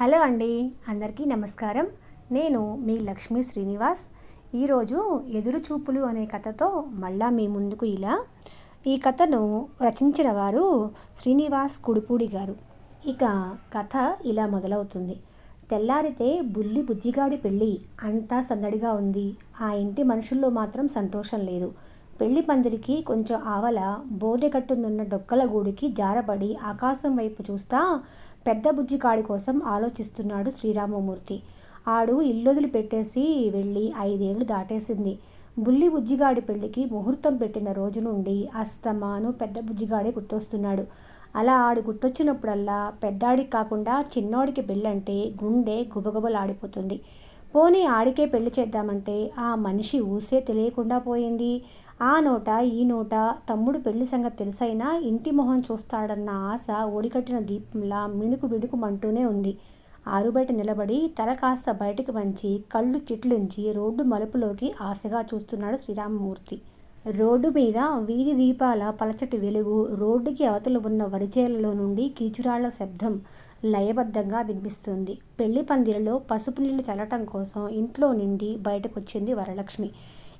Hello అండి అందరికీ నమస్కారం. నేను మీ లక్ష్మీ శ్రీనివాస్. ఈరోజు ఎదురు చూపులు అనే కథతో మళ్ళా మీ ముందుకు ఇలా. ఈ కథను రచించిన వారు శ్రీనివాస్ కుడిపూడి గారు. ఇక కథ ఇలా మొదలవుతుంది. తెల్లారితే బుల్లి బుజ్జిగాడి పెళ్ళి అంతా సందడిగా ఉంది. ఆ ఇంటి మనుషుల్లో మాత్రం సంతోషం లేదు. పెళ్ళి పందిరికి కొంచెం ఆవల బోదెగట్టునున్న డొక్కల గూడికి జారబడి ఆకాశం వైపు చూస్తా పెద్ద బుజ్జికాడి కోసం ఆలోచిస్తున్నాడు శ్రీరామమూర్తి. ఆడు ఇల్లొదిలి పెట్టేసి వెళ్ళి ఐదేళ్ళు దాటేసింది. బుల్లి బుజ్జిగాడి పెళ్ళికి ముహూర్తం పెట్టిన రోజు నుండి అస్తమాను పెద్ద బుజ్జిగాడే గుర్తొస్తున్నాడు. అలా ఆడు గుర్తొచ్చినప్పుడల్లా పెద్దాడికి కాకుండా చిన్నోడికి పెళ్ళంటే గుండె గుబగుబలాడిపోతుంది. పోనీ ఆడికే పెళ్ళి చేద్దామంటే ఆ మనిషి ఊసే తెలియకుండా పోయింది. ఆ నోట ఈ నోట తమ్ముడు పెళ్ళి సంగతి తెలుసైనా ఇంటి మొహం చూస్తాడన్న ఆశ ఓడికట్టిన దీపంలా మిణుకు మిణుకుమంటూనే ఉంది. ఆరుబయట నిలబడి తల కాస్త బయటికి వంచి కళ్ళు చిట్లించి రోడ్డు మలుపులోకి ఆశగా చూస్తున్నాడు శ్రీరామమూర్తి. రోడ్డు మీద వీధి దీపాల పలచటి వెలుగు రోడ్డుకి అవతలు ఉన్న వరిచేలలో నుండి కీచురాళ్ళ శబ్దం లయబద్ధంగా వినిపిస్తుంది. పెళ్ళి పందిరిలో పసుపు నీళ్ళు చల్లటం కోసం ఇంట్లో నుండి బయటకొచ్చింది వరలక్ష్మి.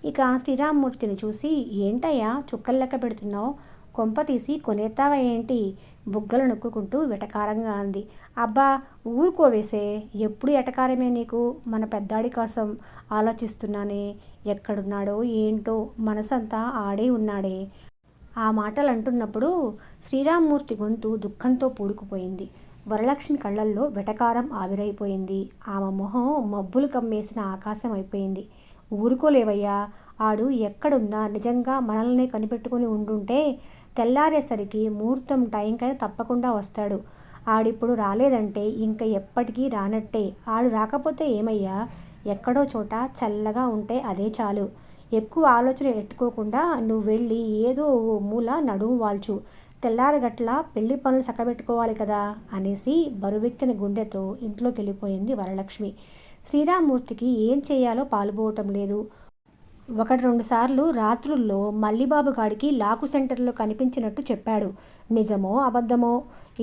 ఇక శ్రీరామ్మూర్తిని చూసి ఏంటయ్యా చుక్కలు లెక్క పెడుతున్నావు? కొంప తీసి కొనేత్తావా ఏంటి? బుగ్గలు నొక్కుంటూ వెటకారంగా అంది. అబ్బా ఊరుకోవేసే ఎప్పుడు ఎటకారమే నీకు? మన పెద్దాడి కోసం ఆలోచిస్తున్నానే. ఎక్కడున్నాడో ఏంటో మనసంతా ఆడే ఉన్నాడే. ఆ మాటలు అంటున్నప్పుడు శ్రీరామ్మూర్తి గొంతు దుఃఖంతో పూడుకుపోయింది. వరలక్ష్మి కళ్ళల్లో వెటకారం ఆవిరైపోయింది. ఆమె మొహం మబ్బులు కమ్మేసిన ఆకాశం అయిపోయింది. ఊరుకోలేవయ్యా. ఆడు ఎక్కడున్నా నిజంగా మనల్ని కనిపెట్టుకుని ఉండుంటే తెల్లారేసరికి ముహూర్తం టైంకైనా తప్పకుండా వస్తాడు. ఆడిప్పుడు రాలేదంటే ఇంక ఎప్పటికీ రానట్టే. ఆడు రాకపోతే ఏమయ్యా? ఎక్కడో చోట చల్లగా ఉంటే అదే చాలు. ఎక్కువ ఆలోచన ఎట్టుకోకుండా నువ్వు వెళ్ళి ఏదో ఓ మూల నడుము వాల్చు. తెల్లారగట్ల పెళ్ళి పనులు చక్కబెట్టుకోవాలి కదా అనేసి బరువెక్కిన గుండెతో ఇంట్లోకి వెళ్ళిపోయింది వరలక్ష్మి. శ్రీరామూర్తికి ఏం చేయాలో పాలుపోవటం లేదు. ఒకటి రెండు సార్లు రాత్రుల్లో మల్లిబాబు గాడికి లాకు సెంటర్లో కనిపించినట్టు చెప్పాడు. నిజమో అబద్ధమో?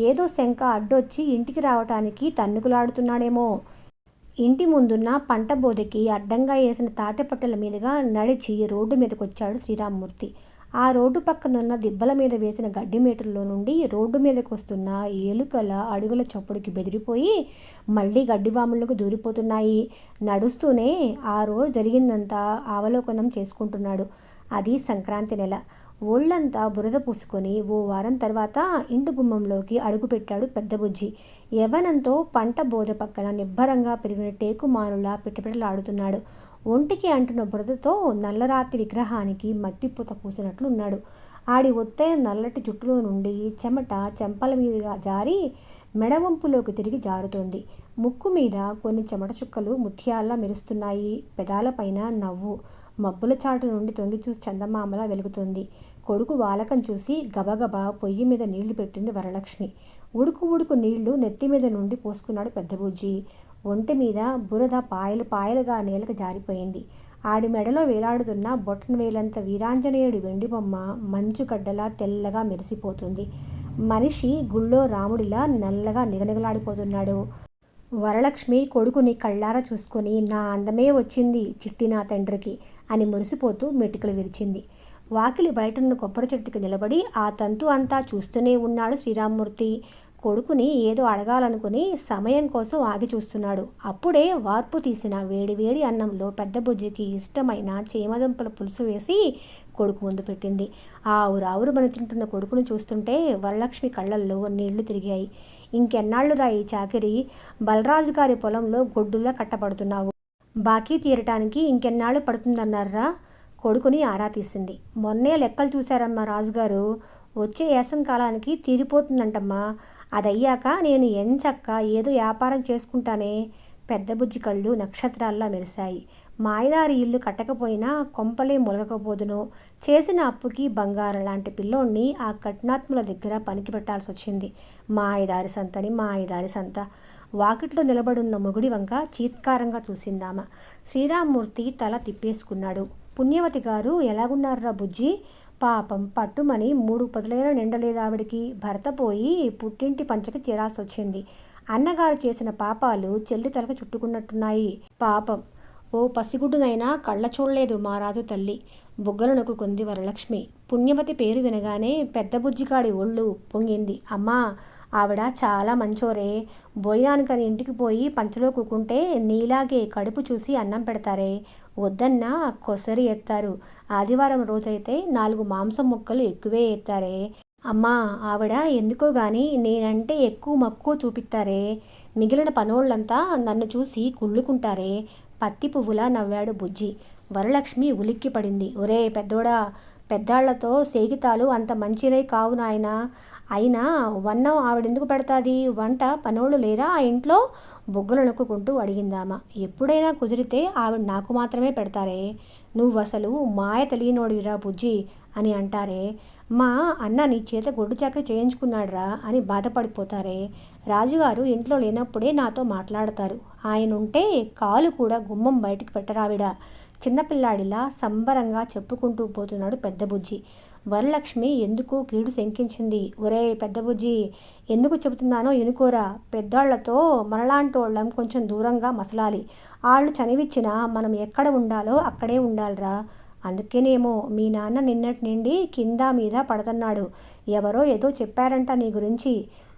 ఏదో శంక అడ్డొచ్చి ఇంటికి రావటానికి తన్నుకులాడుతున్నాడేమో. ఇంటి ముందున్న పంట బోదెకి అడ్డంగా వేసిన తాటిపట్టెల మీదుగా నడిచి రోడ్డు మీదకొచ్చాడు శ్రీరామ్మూర్తి ఆ రోడ్డు పక్కనున్న దిబ్బల మీద వేసిన గడ్డి మేటల్లో నుండి రోడ్డు మీదకు వస్తున్న ఏలుకల అడుగుల చప్పుడుకి బెదిరిపోయి మళ్ళీ గడ్డివాములకు దూరిపోతున్నాయి. నడుస్తూనే ఆ రోజు జరిగిందంతా అవలోకనం చేసుకుంటున్నాడు. అది సంక్రాంతి నెల. ఒళ్ళంతా బురద పూసుకొని ఓ వారం తర్వాత ఇంటి గుమ్మంలోకి అడుగుపెట్టాడు పెద్ద బుజ్జి. యవనంతో పంట బోధ పక్కన నిబ్బరంగా పెరిగిన టేకు టేకుమానులా పిటపిటలాడుతున్నాడు. ఒంటికి అంటున్న బురదతో నల్లరాతి విగ్రహానికి మట్టి పూత పూసినట్లు ఉన్నాడు ఆడి ఒత్తైన నల్లటి జుట్టులో నుండి చెమట చెంపల మీదుగా జారి మెడవంపులోకి తిరిగి జారుతోంది. ముక్కు మీద కొన్ని చెమట చుక్కలు ముత్యాల్లా మెరుస్తున్నాయి. పెదాలపైన నవ్వు మబ్బుల చాటు నుండి తొంగి చూసి చందమామలా వెలుగుతుంది. కొడుకు వాలకం చూసి గబగబా పొయ్యి మీద నీళ్ళు పెట్టింది వరలక్ష్మి. ఉడుకు ఉడుకు నీళ్ళు నెత్తి మీద నుండి పోసుకున్నాడు పెద్దబూజీ. ఒంటి మీద బురద పాయలు పాయలుగా నేలకు జారిపోయింది. ఆడి మెడలో వేలాడుతున్న బొట్టన వేలంత వీరాంజనేయుడి వెండి బొమ్మ మంచు గడ్డలా తెల్లగా మెరిసిపోతుంది. మనిషి గుళ్ళో రాముడిలా నల్లగా నిగనిగలాడిపోతున్నాడు. వరలక్ష్మి కొడుకుని కళ్ళారా చూసుకొని నా అందమే వచ్చింది చిట్టి నా తండ్రికి అని మురిసిపోతూ మెటుకలు విరిచింది. వాకిలి బయటన్న కొబ్బరి చెట్టుకి నిలబడి ఆ తంతు అంతా చూస్తూనే ఉన్నాడు శ్రీరామ్మూర్తి. కొడుకుని ఏదో అడగాలనుకుని సమయం కోసం ఆగి చూస్తున్నాడు. అప్పుడే వార్పు తీసిన వేడివేడి అన్నంలో పెద్ద బుజ్జికి ఇష్టమైన చీమదుంపల పులుసు వేసి కొడుకు ముందు పెట్టింది. ఆవురు ఆవురు మన తింటున్న కొడుకును చూస్తుంటే వరలక్ష్మి కళ్ళల్లో నీళ్ళు తిరిగాయి. ఇంకెన్నాళ్ళు రాయి చాకిరి? బలరాజు గారి పొలంలో గొడ్డులా కట్టబడుతున్నావు. బాకీ తీరటానికి ఇంకెన్నాళ్ళు పడుతుందన్నారా? కొడుకుని ఆరా తీసింది. మొన్నే లెక్కలు చూశారమ్మా రాజుగారు. వచ్చే ఏసం కాలానికి అది అదయ్యాక నేను ఎంచక్క ఏదో వ్యాపారం చేసుకుంటానే పెద్ద బుజ్జి కళ్ళు నక్షత్రాల్లా మెరిశాయి. మాయదారి ఇల్లు కట్టకపోయినా కొంపలే మొలగకపోదును చేసిన అప్పుకి బంగారం లాంటి పిల్లోణ్ణి ఆ కఠినాత్ముల దగ్గర పనికి పెట్టాల్సి వచ్చింది. మాయదారి సంతని మాయదారి సంత. వాకిట్లో నిలబడున్న మొగుడి వంక చీత్కారంగా చూసిందామ. శ్రీరామ్మూర్తి తల తిప్పేసుకున్నాడు. పుణ్యవతి గారు ఎలాగున్నారా బుజ్జి? పాపం పట్టుమని మూడు పొదలైన నిండలేదు ఆవిడికి. భర్త పోయి పుట్టింటి పంచకి చేరాల్సి వచ్చింది అన్నగారు చేసిన పాపాలు చెల్లి తలకు చుట్టుకున్నట్టున్నాయి. పాపం. ఓ పసిగుడ్డునైనా కళ్ళ చూడలేదు మారాజు తల్లి. బుగ్గలు కొంది వరలక్ష్మి. పుణ్యవతి పేరు వినగానే పెద్ద బుజ్జికాడి ఒళ్ళు పొంగింది. అమ్మా ఆవిడ చాలా మంచోరే. భోజనానికని ఇంటికి పోయి పంచలో కూకుంటే నీలాగే కడుపు చూసి అన్నం పెడతారే. వద్దన్నా కొసరి ఎత్తారు. ఆదివారం రోజైతే నాలుగు మాంసం ముక్కలు ఎక్కువే ఎత్తారే. అమ్మా ఆవిడ ఎందుకో గాని నేనంటే ఎక్కువ మక్కువ చూపిస్తారే మిగిలిన పనోళ్ళంతా నన్ను చూసి కుళ్ళుకుంటారే. పత్తి పువ్వులా నవ్వాడు బుజ్జి. వరలక్ష్మి ఉలిక్కి పడింది ఒరే పెద్దోడా పెద్దాళ్ళతో సేగితాలు అంత మంచినై కావు నాయనా. అయినా వన్నం ఆవిడెందుకు పెడతాది? వంట పనోళ్ళు లేరా ఆ ఇంట్లో? బొగ్గులు నొక్కుంటూ అడిగిందామా. ఎప్పుడైనా కుదిరితే ఆవిడ నాకు మాత్రమే పెడతారే. నువ్వు అసలు మాయ తెలియనోడివిరా బుజ్జి అని అంటారే. మా అన్న నీ చేత గొడ్డు చాకరీ చేయించుకున్నాడురా అని బాధపడిపోతారే. రాజుగారు ఇంట్లో లేనప్పుడే నాతో మాట్లాడతారు. ఆయన ఉంటే కాలు కూడా గుమ్మం బయటికి పెట్టరావిడ. చిన్నపిల్లాడిలా సంబరంగా చెప్పుకుంటూ పోతున్నాడు పెద్ద బుజ్జి. వరలక్ష్మి ఎందుకు కీడు శంకించింది? ఒరే పెద్దబుజ్జి ఎందుకు చెబుతున్నానో ఎనుకోరా పెద్దోళ్ళతో మనలాంటోళ్ళం కొంచెం దూరంగా మసలాలి. వాళ్ళు చనివిచ్చినా మనం ఎక్కడ ఉండాలో అక్కడే ఉండాలిరా. అందుకేనేమో మీ నాన్న నిన్నటి నుండి కింద మీద పడుతున్నాడు. ఎవరో ఏదో చెప్పారంట నీ గురించి.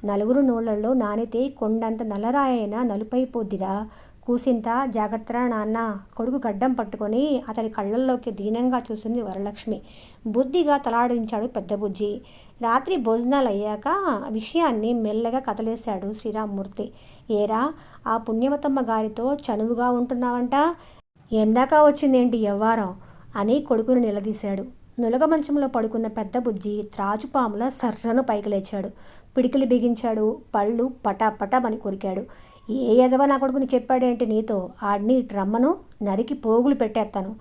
నలుగురు నోళ్ళలో నానితే కొండంత నల్లరాయైన నలుపైపోద్దిరా. కూసింత జాగ్రత్త నాన్న? కొడుకు గడ్డం పట్టుకొని అతని కళ్ళల్లోకి దీనంగా చూసింది వరలక్ష్మి. బుద్ధిగా తలాడించాడు పెద్ద బుజ్జి. రాత్రి భోజనాలు అయ్యాక విషయాన్ని మెల్లగా కదలేశాడు శ్రీరామ్మూర్తి. ఏరా ఆ పుణ్యవతమ్మ గారితో చనువుగా ఉంటున్నావంట? ఎందాక వచ్చిందేంటి ఎవ్వారం అని కొడుకును నిలదీశాడు. నులగ మంచంలో పడుకున్న పెద్ద బుజ్జి త్రాచుపాముల సర్రను పైకి లేచాడు. పిడికిలి బిగించాడు పళ్ళు పటాపటామని కొరికాడు. ఏ ఎదవ నా కొడుకుని చెప్పాడేంటి నీతో? ఆడిని ట్రమ్మను నరికి పోగులు పెట్టేస్తాను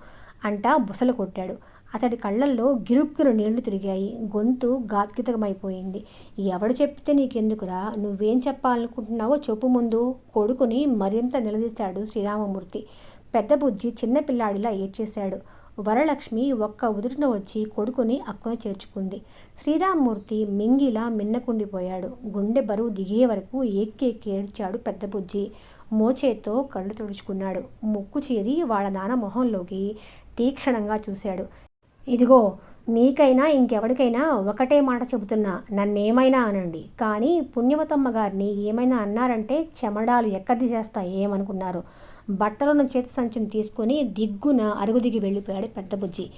అంటా బుసలు కొట్టాడు. అతడి కళ్ళల్లో గిరుక్కురు నీళ్ళు తిరిగాయి. గొంతు గాత్కితమైపోయింది. ఎవడు చెప్తే నీకెందుకురా? నువ్వేం చెప్పాలనుకుంటున్నావో చెప్పు ముందు కొడుకుని మరింత నిలదీశాడు శ్రీరామమూర్తి. పెద్ద బుజ్జి చిన్నపిల్లాడిలా ఏడ్చేశాడు. వరలక్ష్మి ఒక్క ఉదురున వచ్చి కొడుకుని అక్కున చేర్చుకుంది. శ్రీరామ్మూర్తి మింగిలా మిన్నకుండిపోయాడు. గుండె బరువు దిగే వరకు ఎక్కి ఏడ్చాడు పెద్ద బుజ్జి. మోచేతో కళ్ళు తుడుచుకున్నాడు. ముక్కు చేరి వాళ్ళ నాన్న మొహంలోకి తీక్షణంగా చూశాడు. ఇదిగో నీకైనా ఇంకెవరికైనా ఒకటే మాట చెబుతున్నా నన్నేమైనా అనండి. కానీ పుణ్యవతమ్మ గారిని ఏమైనా అన్నారంటే చెమడాలు ఎక్కది ఏమనుకున్నారు? బట్టలను చేతి సంచిని తీసుకొని దిగ్గున అరుగుదిగి వెళ్ళిపోయాడు పెద్ద బుజ్జి.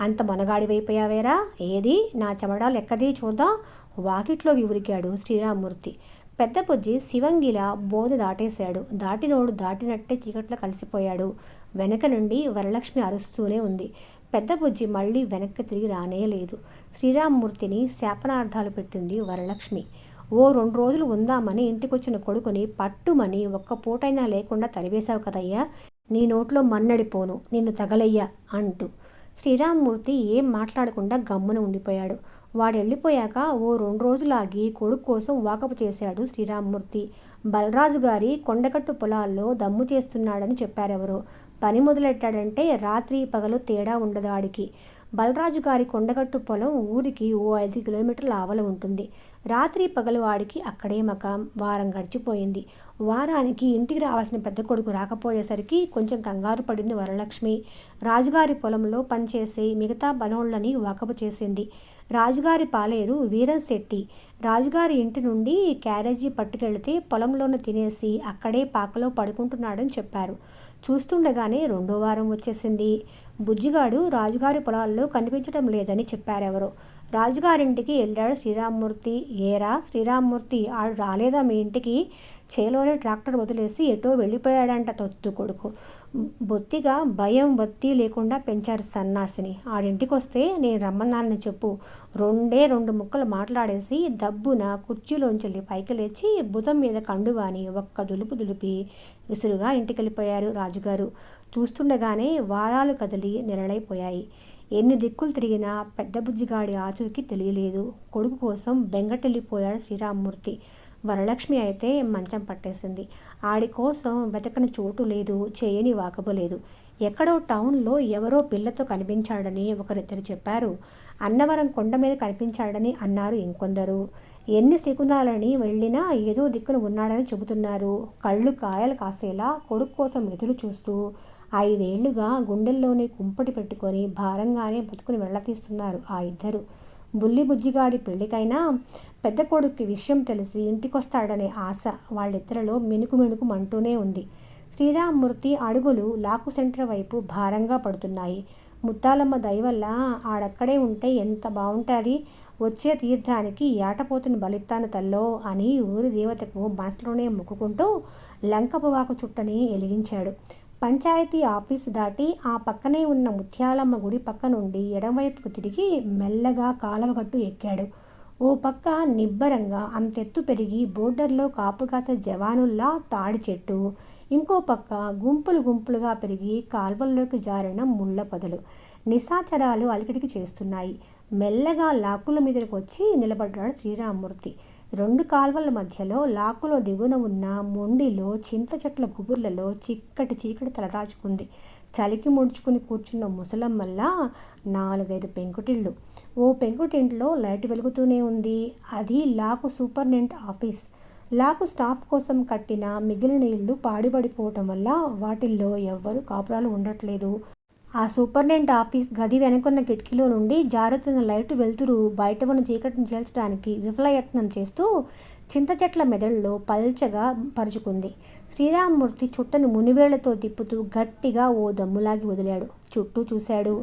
అంత మొనగాడివైపోయావేరా ఏది? నా చెమడాలు ఎక్కది చూద్దాం? వాకిట్లోకి ఉరికాడు శ్రీరామ్మూర్తి పెద్ద బుజ్జి శివంగిలా బోధ దాటేశాడు. దాటినోడు దాటినట్టే చీకట్లో కలిసిపోయాడు. వెనక నుండి వరలక్ష్మి అరుస్తూనే ఉంది. పెద్ద బుజ్జి మళ్ళీ వెనక్కి తిరిగి రానే లేదు. శ్రీరామ్మూర్తిని శాపనార్థాలు పెట్టింది వరలక్ష్మి. ఓ రెండు రోజులు ఉందామని ఇంటికొచ్చిన కొడుకుని పట్టుమని ఒక్క పూటైనా లేకుండా తరివేశావు కదయ్యా. నీ నోట్లో మన్నడిపోను నిన్ను తగలయ్యా అంటూ. శ్రీరామ్మూర్తి ఏం మాట్లాడకుండా గమ్మున ఉండిపోయాడు. వాడు వెళ్ళిపోయాక ఓ రెండు రోజులాగి కొడుకు కోసం వాకపు చేశాడు శ్రీరామ్మూర్తి. బలరాజు గారి కొండకట్టు పొలాల్లో దమ్ము చేస్తున్నాడని చెప్పారెవరో. పని మొదలెట్టాడంటే రాత్రి పగలు తేడా ఉండదు ఆడికి. బలరాజు గారి కొండగట్టు పొలం ఊరికి ఓ ఐదు కిలోమీటర్ల ఆవల ఉంటుంది. రాత్రి పగలు వాడికి అక్కడే మకాం వారం గడిచిపోయింది. వారానికి ఇంటికి రావాల్సిన పెద్ద కొడుకు రాకపోయేసరికి కొంచెం కంగారు పడింది వరలక్ష్మి. రాజుగారి పొలంలో పనిచేసే మిగతా బలోళ్ళని వాకపు చేసింది. రాజుగారి పాలేరు వీరం శెట్టి. రాజుగారి ఇంటి నుండి క్యారేజీ పట్టుకెళ్తే పొలంలోనూ తినేసి అక్కడే పాకలో పడుకుంటున్నాడని చెప్పారు. చూస్తుండగానే రెండో వారం వచ్చేసింది. బుజ్జిగాడు రాజుగారి పొలాల్లో కనిపించడం లేదని చెప్పారెవరో. రాజుగారింటికి వెళ్ళాడు శ్రీరామ్మూర్తి. ఏరా శ్రీరామ్మూర్తి ఆడు రాలేదా మీ ఇంటికి? చేలోనే ట్రాక్టర్ వదిలేసి ఎటో వెళ్ళిపోయాడంట తొత్తు కొడుకు. బొత్తిగా భయం వత్తి లేకుండా పెంచారు సన్నాసిని. ఆడింటికి వస్తే నేను రమ్మన్నానని చెప్పు. రెండే రెండు ముక్కలు మాట్లాడేసి దబ్బున కుర్చీలోంచి పైకి లేచి భుజం మీద కండువాని ఒక్క దులుపు దులిపి విసురుగా ఇంటికి వెళ్ళిపోయారు రాజుగారు. చూస్తుండగానే వారాలు కదిలి నెలలైపోయాయి. ఎన్ని దిక్కులు తిరిగినా పెద్ద బుజ్జిగాడి ఆచూకి తెలియలేదు. కొడుకు కోసం బెంగటెళ్ళిపోయాడు శ్రీరామ్మూర్తి. వరలక్ష్మి అయితే మంచం పట్టేసింది. ఆడి కోసం వెతకని చోటు లేదు చేయని వాకబోలేదు ఎక్కడో టౌన్లో ఎవరో పిల్లతో కనిపించాడని ఒకరిద్దరు చెప్పారు. అన్నవరం కొండ మీద కనిపించాడని అన్నారు ఇంకొందరు. ఎన్ని శకునాలని వెళ్ళినా ఏదో దిక్కున ఉన్నాడని చెబుతున్నారు. కళ్ళు కాయలు కాసేలా కొడుకు కోసం ఎదురు చూస్తూ ఐదేళ్ళుగా గుండెల్లోనే కుంపటి పెట్టుకొని భారంగానే బతుకుని వెళ్ళతీస్తున్నారు ఆ ఇద్దరు. బుల్లి బుజ్జిగాడి పెళ్ళికైనా పెద్ద కొడుక్కి విషయం తెలిసి ఇంటికొస్తాడనే ఆశ వాళ్ళిద్దరిలో మెనుకు మెనుకు మంటూనే ఉంది. శ్రీరామ్మూర్తి అడుగులు లాకు సెంటర్ వైపు భారంగా పడుతున్నాయి. ముత్తాలమ్మ దయవల్ల ఆడక్కడే ఉంటే ఎంత బాగుంటుంది వచ్చే తీర్థానికి ఏటపోతుని బలిత్తాను తల్లో అని ఊరి దేవతకు మనసులోనే మొక్కుకుంటూ లంకపువాకు చుట్టని ఎలిగించాడు. పంచాయతీ ఆఫీసు దాటి ఆ పక్కనే ఉన్న ముత్యాలమ్మ గుడి పక్క నుండి ఎడమవైపుకు తిరిగి మెల్లగా కాలవగట్టు ఎక్కాడు. ఓ పక్క నిబ్బరంగా అంతెత్తు పెరిగి బోర్డర్లో కాపుకాసే జవానుల్లా తాడి చెట్టు. ఇంకో పక్క గుంపులు గుంపులుగా పెరిగి కాల్వల్లోకి జారిన ముళ్ళ పొదలు. నిశాచరాలు అలికిడికి చేస్తున్నాయి. మెల్లగా లాకుల మీదకి వచ్చి నిలబడ్డాడు శ్రీరామూర్తి రెండు కాల్వల మధ్యలో లాకులో దిగున ఉన్న మొండిలో చింత చెట్ల గుబుర్లలో చిక్కటి చీకటి తలదాచుకుంది. చలికి ముడుచుకుని కూర్చున్న ముసలమ్మల్లా నాలుగైదు పెంకుటిళ్ళు. ఓ పెంకుటింట్లో లైట్ వెలుగుతూనే ఉంది. అది లాకు సూపర్నెంట్ ఆఫీస్. లాకు స్టాఫ్ కోసం కట్టిన మిగిలిన ఇళ్ళు పాడిపడిపోవటం వల్ల వాటిల్లో ఎవ్వరూ కాపురాలు ఉండట్లేదు. ఆ సూపర్నెంట్ ఆఫీస్ గది వెనుకున్న కిటికీలో నుండి జారుతున్న లైటు వెలుతురు బయట ఉన్న చీకటిని చేల్చడానికి విఫలయత్నం చేస్తూ చింత చెట్ల మెదడులో పల్చగా పరుచుకుంది. శ్రీరామ్మూర్తి చుట్టను మునివేళ్ళతో తిప్పుతూ గట్టిగా ఓ దమ్ములాగి వదిలాడు. చుట్టూ చూశాడు.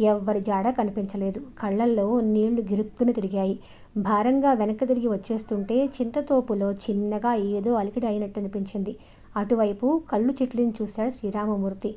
ఎవ్వరి జాడ కనిపించలేదు. కళ్ళల్లో నీళ్ళు గిరుక్కుని తిరిగాయి. భారంగా వెనక్కి తిరిగి వచ్చేస్తుంటే చింతతోపులో చిన్నగా ఏదో అలికిడి అయినట్టు అనిపించింది. అటువైపు కళ్ళు చిట్లిని చూశాడు శ్రీరామమూర్తి.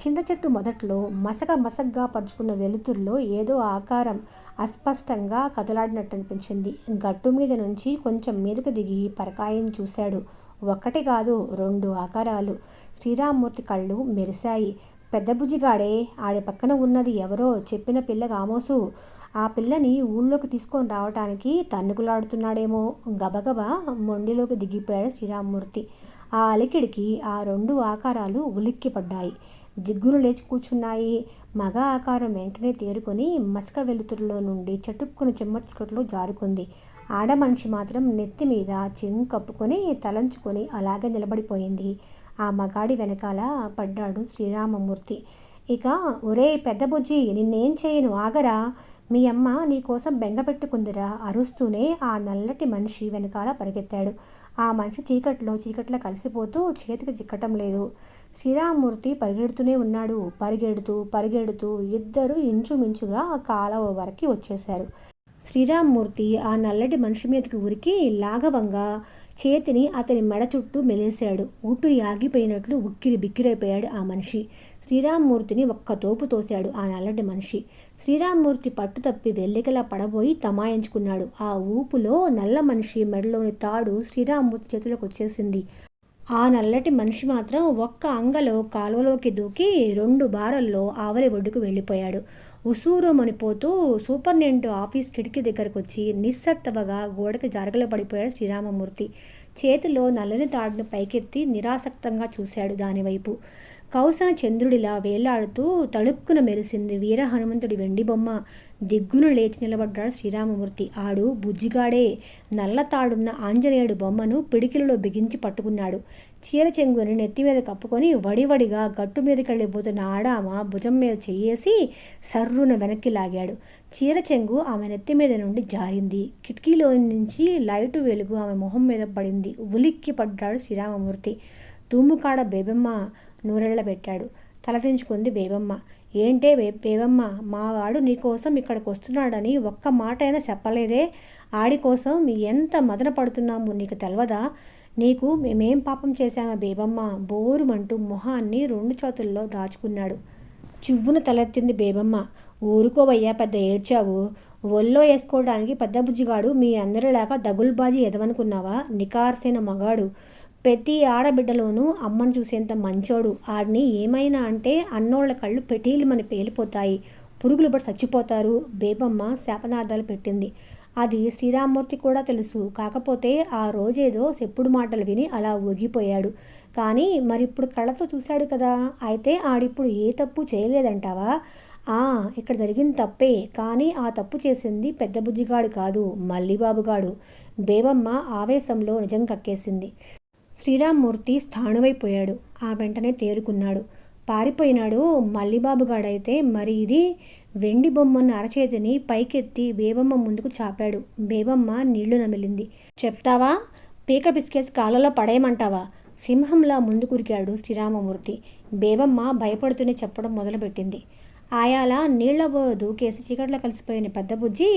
చింత చెట్టు మొదట్లో మసక మసగ్గా పరుచుకున్న వెలుతురులో ఏదో ఆకారం అస్పష్టంగా కదలాడినట్టు అనిపించింది గట్టు మీద నుంచి కొంచెం మీదకు దిగి పరకాయని చూశాడు. ఒక్కటి కాదు రెండు ఆకారాలు. శ్రీరామ్మూర్తి కళ్ళు మెరిశాయి. పెద్ద బుజ్జిగాడే ఆడి పక్కన ఉన్నది ఎవరో చెప్పిన పిల్ల కామోసు. ఆ పిల్లని ఊళ్ళోకి తీసుకొని రావటానికి తన్నుకులాడుతున్నాడేమో. గబగబా మొండిలోకి దిగిపోయాడు శ్రీరామ్మూర్తి. ఆ అలికిడికి ఆ రెండు ఆకారాలు ఉలిక్కిపడ్డాయి. జిగ్గులు లేచి కూర్చున్నాయి. మగ ఆకారం వెంటనే తేరుకొని మసక వెలుతురులో నుండి చటుక్కుని చెమ్మచికట్లో జారుకుంది. ఆడ మనిషి మాత్రం నెత్తి మీద చెంగు కప్పుకొని తలంచుకొని అలాగే నిలబడిపోయింది. ఆ మగాడి వెనకాల పడ్డాడు శ్రీరామమూర్తి. ఇక ఒరే పెద్ద బుజ్జి నిన్నేం చేయను? ఆగరా? మీ అమ్మ నీకోసం బెంగ పెట్టుకుందిరా అరుస్తూనే ఆ నల్లటి మనిషి వెనకాల పరిగెత్తాడు. ఆ మనిషి చీకట్లో చీకట్లో కలిసిపోతూ చేతికి చిక్కటం లేదు. శ్రీరామూర్తి పరిగెడుతూనే ఉన్నాడు. పరిగెడుతూ పరిగెడుతూ ఇద్దరు ఇంచుమించుగా కాలవ వరకు వచ్చేశారు. శ్రీరామ్మూర్తి ఆ నల్లటి మనిషి మీదకి ఉరికి లాఘవంగా చేతిని అతని మెడ చుట్టూ మెలేశాడు. ఊపిరి ఆగిపోయినట్లు ఉక్కిరి బిక్కిరైపోయాడు ఆ మనిషి. శ్రీరామ్మూర్తిని ఒక్క తోపు తోశాడు ఆ నల్లటి మనిషి. శ్రీరామ్మూర్తి పట్టు తప్పి వెల్లికలా పడబోయి తమాయించుకున్నాడు. ఆ ఊపులో నల్ల మనిషి మెడలోని తాడు శ్రీరామ్మూర్తి చేతిలోకి వచ్చేసింది. ఆ నల్లటి మనిషి మాత్రం ఒక్క అంగలో కాలువలోకి దూకి రెండు బారల్లో ఆవలి ఒడ్డుకు వెళ్ళిపోయాడు. ఉసూరుమనిపోతూ సూపర్నెంట్ ఆఫీస్ కిటికీ దగ్గరకు వచ్చి నిస్సత్తవగా గోడకి జరగలు పడిపోయాడు శ్రీరామమూర్తి. చేతిలో నల్లని తాడును పైకెత్తి నిరాసక్తంగా చూశాడు దానివైపు. కౌసన చంద్రుడిలా వేలాడుతూ తళుక్కున మెరిసింది వీర హనుమంతుడి వెండి బొమ్మ. దిగ్గును లేచి నిలబడ్డాడు శ్రీరామమూర్తి. ఆడు బుజ్జిగాడే. నల్ల తాడున్న ఆంజనేయుడు బొమ్మను పిడికిలలో బిగించి పట్టుకున్నాడు. చీర చెంగుని నెత్తి మీద కప్పుకొని వడివడిగా గట్టు మీదకెళ్ళిపోతున్న ఆడామ భుజం మీద చెయ్యేసి సర్రున వెనక్కి లాగాడు. చీర చెంగు ఆమె నెత్తి మీద నుండి జారింది. కిటికీలో నుంచి లైటు వెలుగు ఆమె మొహం మీద పడింది. ఉలిక్కి పడ్డాడు శ్రీరామమూర్తి. తూముకాడ బేబమ్మ. నూరెళ్ళ పెట్టాడు తలదించుకుంది బేబమ్మ. ఏంటే బేబమ్మ మావాడు నీకోసం ఇక్కడికి వస్తున్నాడని ఒక్క మాట అయినా చెప్పలేదే? ఆడి కోసం ఎంత మదన పడుతున్నాము నీకు తెలవదా? నీకు మేమేం పాపం చేశామా బేబమ్మ? బోరుమంటూ మొహాన్ని రెండు చేతుల్లో దాచుకున్నాడు. చివ్వున తలెత్తింది బేబమ్మ. ఊరుకోవయ్యా పెద్ద ఏడ్చావు. ఒళ్ళో వేసుకోవడానికి పెద్ద బుజ్జిగాడు మీ అందరిలాగా దగుల్బాజీ ఎదవనుకున్నావా? నికార్సైన మగాడు. ప్రతి ఆడబిడ్డలోనూ అమ్మను చూసేంత మంచోడు. ఆడిని ఏమైనా అంటే అన్నోళ్ళ కళ్ళు పెటీలు మన పేలిపోతాయి. పురుగులు పడి చచ్చిపోతారు. బేబమ్మ శాపనార్థాలు పెట్టింది. అది శ్రీరామ్మూర్తి కూడా తెలుసు. కాకపోతే ఆ రోజేదో చెప్పుడు మాటలు విని అలా ఒగిపోయాడు. కానీ మరిప్పుడు కళ్ళతో చూశాడు కదా. అయితే ఆడిప్పుడు ఏ తప్పు చేయలేదంటావా? ఆ ఇక్కడ జరిగింది తప్పే. కానీ ఆ తప్పు చేసింది పెద్ద బుజ్జిగాడు కాదు మల్లిబాబుగాడు. బేబమ్మ ఆవేశంలో నిజం కక్కేసింది. శ్రీరామ్మూర్తి స్థాణువైపోయాడు. ఆ వెంటనే తేరుకున్నాడు. పారిపోయినాడు మల్లిబాబుగాడైతే మరి ఇది వెండి బొమ్మన్న అరచేతిని పైకెత్తి బేబమ్మ ముందుకు చాపాడు. బేబమ్మ నీళ్ళు నమిలింది. చెప్తావా? పీక బిస్కెట్స్ కాళ్ళలో పడేయమంటావా? సింహంలా ముందుకురికాడు శ్రీరామమూర్తి. బేబమ్మ భయపడుతూనే చెప్పడం మొదలుపెట్టింది. ఆయాల నీళ్ళ దూకేసి చీకట్లో కలిసిపోయిన పెద్ద బుజ్జి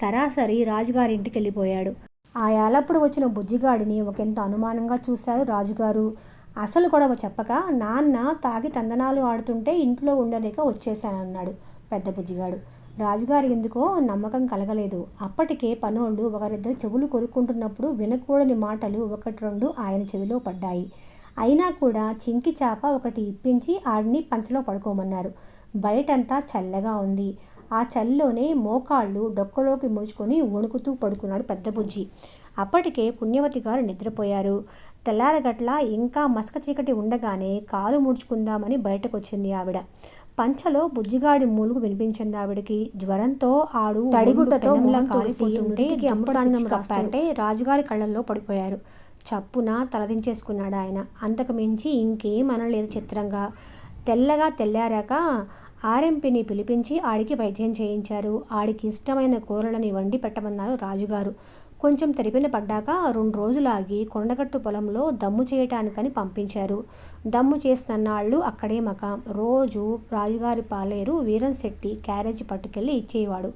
సరాసరి రాజుగారింటికి వెళ్ళిపోయాడు ఆ ఏలప్పుడు వచ్చిన బుజ్జిగాడిని ఒకంత అనుమానంగా చూశారు రాజుగారు? అసలు గొడవ చెప్పక నాన్న తాగి తందనాలు ఆడుతుంటే ఇంట్లో ఉండలేక వచ్చేశానన్నాడు పెద్ద బుజ్జిగాడు. రాజుగారి ఎందుకో నమ్మకం కలగలేదు. అప్పటికే పనోళ్ళు ఒకరిద్దరు చెవులు కొరుక్కుంటున్నప్పుడు వినకూడని మాటలు ఒకటి రెండు ఆయన చెవిలో పడ్డాయి. అయినా కూడా చింకి చాప ఒకటి ఇప్పించి ఆడిని పంచలో పడుకోమన్నారు. బయటంతా చల్లగా ఉంది. ఆ చలిలోనే మోకాళ్ళు డొక్కలోకి ముడుచుకొని వణుకుతూ పడుకున్నాడు పెద్ద బుజ్జి. అప్పటికే పుణ్యవతి గారు నిద్రపోయారు. తెల్లారగట్ల ఇంకా మసక చీకటి ఉండగానే కాలు ముడుచుకుందామని బయటకు వచ్చింది ఆవిడ. పంచలో బుజ్జిగాడి మూలుగు వినిపించింది ఆవిడకి. జ్వరంతో ఆడు తడిగుడ్డతో మొహం కాలిపోతుంటే అమృతాన్నం రాస్తాంటే రాజుగారి కళ్ళల్లో పడిపోయారు. చప్పున తలదించేసుకున్నాడు ఆయన అంతకు మించి ఇంకేం అనలేదు చిత్రంగా. తెల్లగా తెల్లారాక ఆర్ఎంపీని పిలిపించి ఆడికి వైద్యం చేయించారు. ఆడికి ఇష్టమైన కూరలని వండి పెట్టమన్నారు రాజుగారు. కొంచెం తెరిపిన పడ్డాక రెండు రోజులాగి కొండగట్టు పొలంలో దమ్ము చేయటానికని పంపించారు. దమ్ము చేసినన్నాళ్ళు అక్కడే మకాం. రోజు రాజుగారి పాలేరు వీరన్ శెట్టి క్యారేజీ పట్టుకెళ్ళి ఇచ్చేవాడు.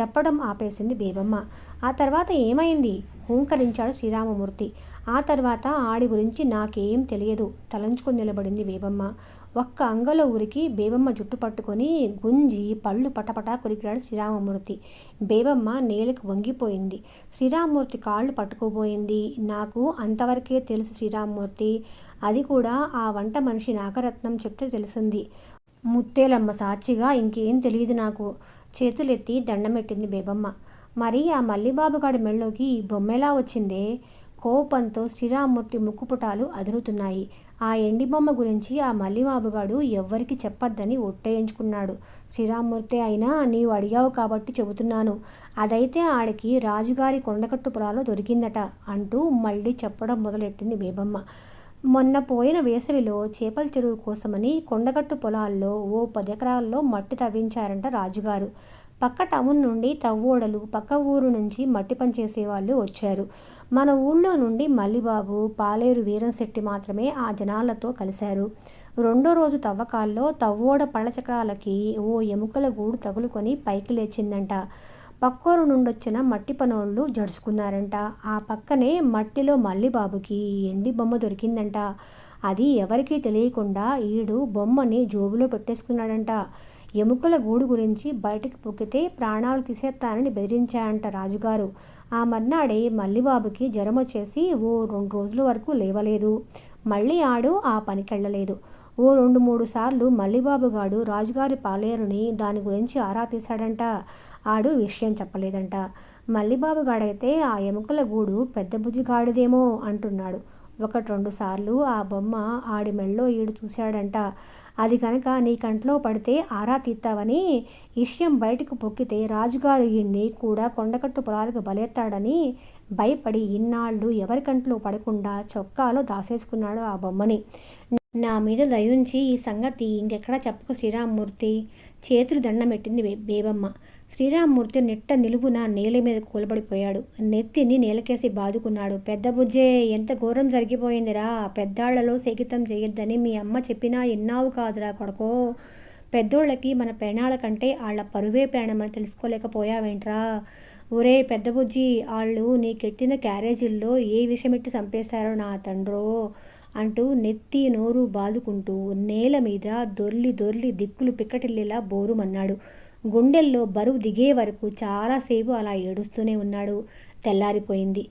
చెప్పడం ఆపేసింది బేబమ్మ. ఆ తర్వాత ఏమైంది? హూంకరించాడు శ్రీరామమూర్తి. ఆ తర్వాత ఆడి గురించి నాకేం తెలియదు. తలంచుకొని నిలబడింది బేబమ్మ. ఒక్క అంగలో ఉరికి బేబమ్మ జుట్టు పట్టుకొని గుంజి పళ్ళు పటపటా కొరికినాడు శ్రీరామమూర్తి. బేబమ్మ నేలకు వంగిపోయింది. శ్రీరామమూర్తి కాళ్ళు పట్టుకోబోయింది. నాకు అంతవరకే తెలుసు శ్రీరామమూర్తి. అది కూడా ఆ వంట మనిషి నాగరత్నం చెప్తే తెలిసింది. ముత్తేలమ్మ సాక్షిగా ఇంకేం తెలియదు నాకు. చేతులెత్తి దండమెట్టింది బేబమ్మ. మరి ఆ మల్లిబాబుగాడి మెళ్ళోకి ఈ బొమ్మెలా వచ్చిందే? కోపంతో శ్రీరామూర్తి ముక్కుపుటాలు అదురుతున్నాయి. ఆ ఎండిబొమ్మ గురించి ఆ మల్లిమాబుగాడు ఎవ్వరికి చెప్పొద్దని ఒట్టేయించుకున్నాడు. శ్రీరామూర్తి అయినా నీవు అడిగావు కాబట్టి చెబుతున్నాను. అదైతే ఆడికి రాజుగారి కొండకట్టు పొలాలో దొరికిందట అంటూ మళ్ళీ చెప్పడం మొదలెట్టింది బేబమ్మ. మొన్న పోయిన వేసవిలో చేపల చెరువు కోసమని కొండగట్టు పొలాల్లో ఓ పదెకరాల్లో మట్టి తవ్వించారంట రాజుగారు. పక్క టౌన్ నుండి తవ్వోడలు పక్క ఊరు నుంచి మట్టి పని చేసేవాళ్ళు వచ్చారు. మన ఊళ్ళో నుండి మల్లిబాబు పాలేరు వీరంశెట్టి మాత్రమే ఆ జనాలతో కలిశారు. రెండో రోజు తవ్వకాల్లో తవ్వోడ పళ్ళచక్రాలకి ఓ ఎముకల గూడు తగులుకొని పైకి లేచిందంట. పక్కోరు నుండొచ్చిన మట్టి పనోళ్ళు జడుచుకున్నారంట. ఆ పక్కనే మట్టిలో మల్లిబాబుకి ఎండి బొమ్మ దొరికిందంట. అది ఎవరికీ తెలియకుండా ఈడు బొమ్మని జోబులో పెట్టేసుకున్నాడంట. ఎముకల గూడు గురించి బయటకు పొక్కితే ప్రాణాలు తీసేస్తానని బెదిరించాయంట రాజుగారు. ఆ మర్నాడే మల్లిబాబుకి జ్వరం వచ్చేసి ఓ రెండు రోజుల వరకు లేవలేదు. మళ్ళీ ఆడు ఆ పనికెళ్ళలేదు. ఓ రెండు మూడు సార్లు మల్లిబాబుగాడు రాజుగారి పాలేరుని దాని గురించి ఆరా తీశాడంట. ఆడు విషయం చెప్పలేదంట. మల్లిబాబుగాడైతే ఆ ఎముకల గూడు పెద్ద బుజ్జిగాడిదేమో అంటున్నాడు. ఒకటి రెండు సార్లు ఆ బొమ్మ ఆడి మెళ్ళో ఈడు చూశాడంట. అది కనుక నీ కంట్లో పడితే ఆరా తీస్తావని విషయం బయటకు పొక్కితే రాజుగారు ఈయన్ని కూడా కొండకట్టు పొలాలకు బలెత్తాడని భయపడి ఇన్నాళ్ళు ఎవరి కంట్లో పడకుండా చొక్కాలో దాసేసుకున్నాడు ఆ బొమ్మని. నా మీద దయుంచి ఈ సంగతి ఇంకెక్కడా చెప్పకు శ్రీరామ్మూర్తి చేతులు దండమెట్టింది బేబమ్మ. శ్రీరామ్మూర్తి నిట్ట నిలువున నేల మీద కూలబడిపోయాడు. నెత్తిని నేలకేసి బాదుకున్నాడు. పెద్ద బుజ్జే ఎంత ఘోరం జరిగిపోయిందిరా. పెద్దాళ్ళలో సేకితం చేయొద్దని మీ అమ్మ చెప్పినా ఎన్నావు కాదురా కొడకో. పెద్దోళ్ళకి మన పేణాల కంటే వాళ్ళ పరువే పేణమని తెలుసుకోలేకపోయావేంట్రా. ఒరే పెద్ద బుజ్జి వాళ్ళు నీకెట్టిన క్యారేజీల్లో ఏ విషమిట్టి చంపేశారో నా తండ్రో అంటూ నెత్తి నోరు బాదుకుంటూ నేల మీద దొర్లి దొర్లి దిక్కులు పిక్కటిల్లేలా బోరుమన్నాడు. గుండెల్లో బరువు దిగే వరకు చాలాసేపు అలా ఏడుస్తూనే ఉన్నాడు. తెల్లారిపోయింది.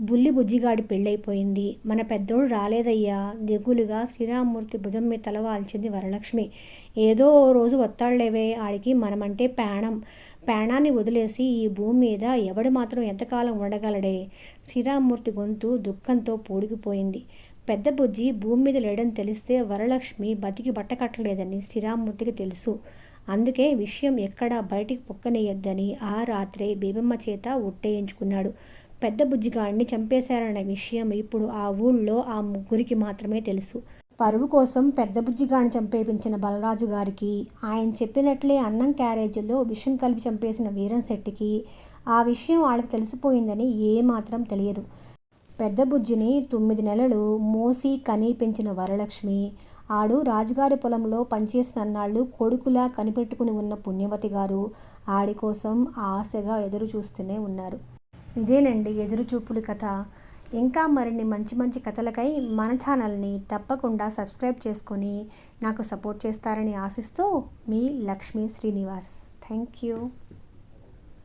బుల్లి బుజ్జిగాడి పెళ్ళైపోయింది. మన పెద్దోడు రాలేదయ్యా. దిగులుగా శ్రీరామ్మూర్తి భుజం మీద తలవాల్చింది వరలక్ష్మి. ఏదో ఓ రోజు వత్తాళ్ళేవే ఆడికి మనమంటే ప్రాణం. ప్రాణాన్ని వదిలేసి ఈ భూమి మీద ఎవడు మాత్రం ఎంతకాలం ఉండగలడే? శ్రీరామ్మూర్తి గొంతు దుఃఖంతో పూడికిపోయింది. పెద్ద బుజ్జి భూమి మీద లేడని తెలిస్తే వరలక్ష్మి బతికి బట్టకట్టలేదని శ్రీరామ్మూర్తికి తెలుసు. అందుకే విషయం ఎక్కడా బయటికి పొక్కనేయొద్దని ఆ రాత్రే బీబమ్మ చేత ఒట్టేయించుకున్నాడు. పెద్ద బుజ్జిగాడిని చంపేశారన్న విషయం ఇప్పుడు ఆ ఊళ్ళో ఆ ముగ్గురికి మాత్రమే తెలుసు. పరువు కోసం పెద్ద బుజ్జిగాడిని చంపేపించిన బలరాజు గారికి ఆయన చెప్పినట్లే అన్నం క్యారేజీలో విషం కలిపి చంపేసిన వీరం శెట్టికి ఆ విషయం వాళ్ళకి తెలిసిపోయిందని ఏమాత్రం తెలియదు. పెద్ద బుజ్జిని తొమ్మిది నెలలు మోసి కనీ పెంచిన వరలక్ష్మి ఆడు రాజుగారి పొలంలో పనిచేస్తున్నన్నాళ్ళు కొడుకులా కనిపెట్టుకుని ఉన్న పుణ్యవతి గారు ఆడి కోసం ఆశగా ఎదురు చూస్తూనే ఉన్నారు. ఇదేనండి ఎదురుచూపుల కథ. ఇంకా మరిన్ని మంచి మంచి కథలకై మన ఛానల్ని తప్పకుండా సబ్స్క్రైబ్ చేసుకొని నాకు సపోర్ట్ చేస్తారని ఆశిస్తూ మీ లక్ష్మీ శ్రీనివాస్. Thank you.